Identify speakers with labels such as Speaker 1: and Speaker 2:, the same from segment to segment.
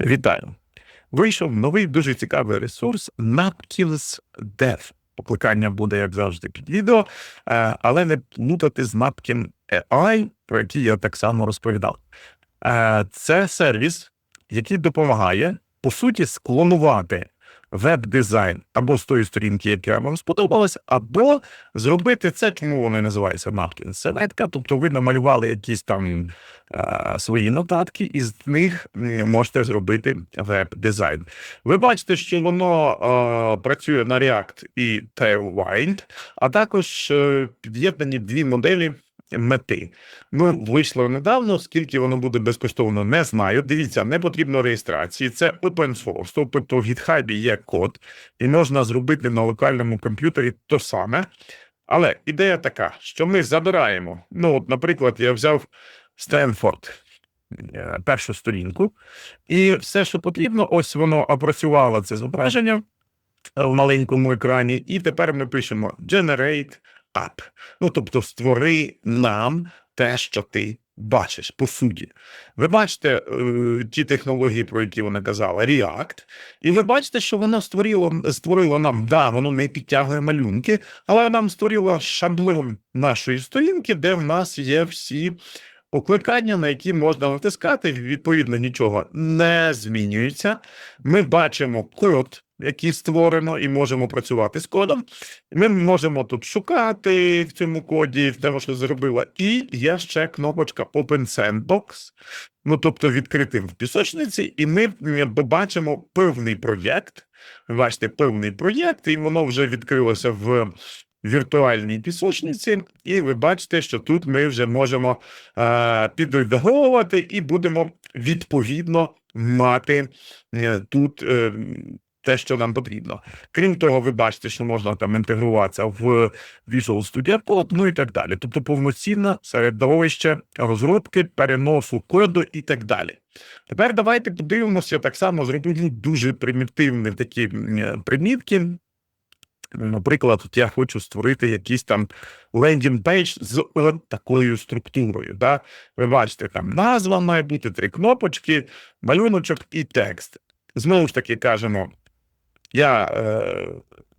Speaker 1: Вітаю! Вийшов новий дуже цікавий ресурс Napkins Dev. Покликання буде, як завжди, під відео, е, але не плутати з Napkin AI, про який я так само розповідав. Е, Це сервіс, який допомагає, по суті, склонувати веб-дизайн або з тої сторінки, яка вам сподобалась, або зробити це, чому вони називаються. Це нетка, тобто ви намалювали якісь там е, свої нотатки, і з них можете зробити веб-дизайн. Ви бачите, що воно е, працює на React і Tailwind, а також е, під'єднані дві моделі. Мети. Ну, вийшло недавно, скільки воно буде безкоштовно, не знаю. Дивіться, не потрібно реєстрації. Це open source, тобто в GitHub є код, і можна зробити на локальному комп'ютері то саме. Але ідея така, що ми забираємо. Ну, от, наприклад, я взяв Стенфорд, е, першу сторінку, і все, що потрібно, ось воно опрацювало це зображення в маленькому екрані, і тепер ми пишемо Generate App. Ну, тобто, створи нам те, що ти бачиш, по суті. Ви бачите е, ті технології, про які вона казала, React, і ви бачите, що воно створило, створило нам, да, воно не підтягує малюнки, але нам створило шаблон нашої сторінки, де в нас є всі покликання, на які можна натискати. Відповідно, нічого не змінюється. Ми бачимо код, який створено, і можемо працювати з кодом. Ми можемо тут шукати в цьому коді те, що зробила. І є ще кнопочка Open Sandbox, ну тобто відкрити в пісочниці, і ми бачимо певний проєкт. Бачите, певний проєкт, і воно вже відкрилося в віртуальній пісочниці, і ви бачите, що тут ми вже можемо е, підредаговувати і будемо відповідно мати е, тут. Е, те, що нам потрібно. Крім того, ви бачите, що можна там інтегруватися в Visual Studio Code, ну і так далі. Тобто повноцінне середовище розробки, переносу коду і так далі. Тепер давайте подивимося так само зробити дуже примітивні такі примітки. Наприклад, от я хочу створити якийсь там лендінг пейдж з такою структурою. Да? Ви бачите, там назва має бути, три кнопочки, малюночок і текст. Знову ж таки кажемо, я е,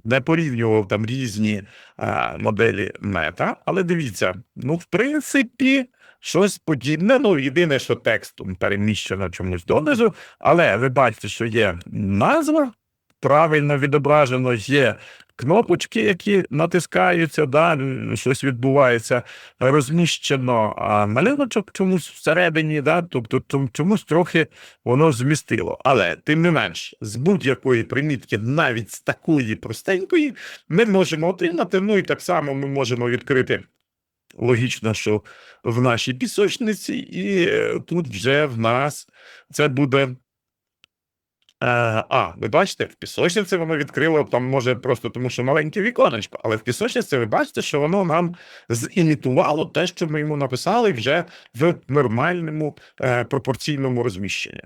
Speaker 1: не порівнював там різні е, моделі мета, але дивіться, ну, в принципі, щось подібне. Ну, єдине, що текстом переміщено чомусь донизу, але ви бачите, що є назва, правильно відображено, є кнопочки, які натискаються, да, щось відбувається, розміщено а, малюночок чомусь всередині, да, тобто чомусь трохи воно змістило. Але тим не менш, з будь-якої примітки, навіть з такої простенької, ми можемо отримати. Ну і так само ми можемо відкрити. Логічно, що в нашій пісочниці, і е, тут вже в нас це буде а, ви бачите, в пісочниці воно відкрило там, може, просто тому, що маленьке віконечко, але в пісочниці ви бачите, що воно нам зімітувало те, що ми йому написали вже в нормальному е, пропорційному розміщенні.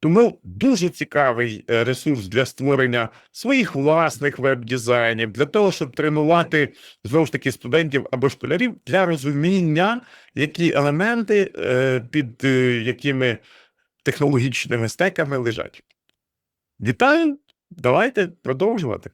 Speaker 1: Тому дуже цікавий е, ресурс для створення своїх власних веб-дизайнів, для того, щоб тренувати знову ж таки студентів або школярів для розуміння, які елементи е, під е, якими технологічними стеками лежать. Вітаю! Давайте продовжувати.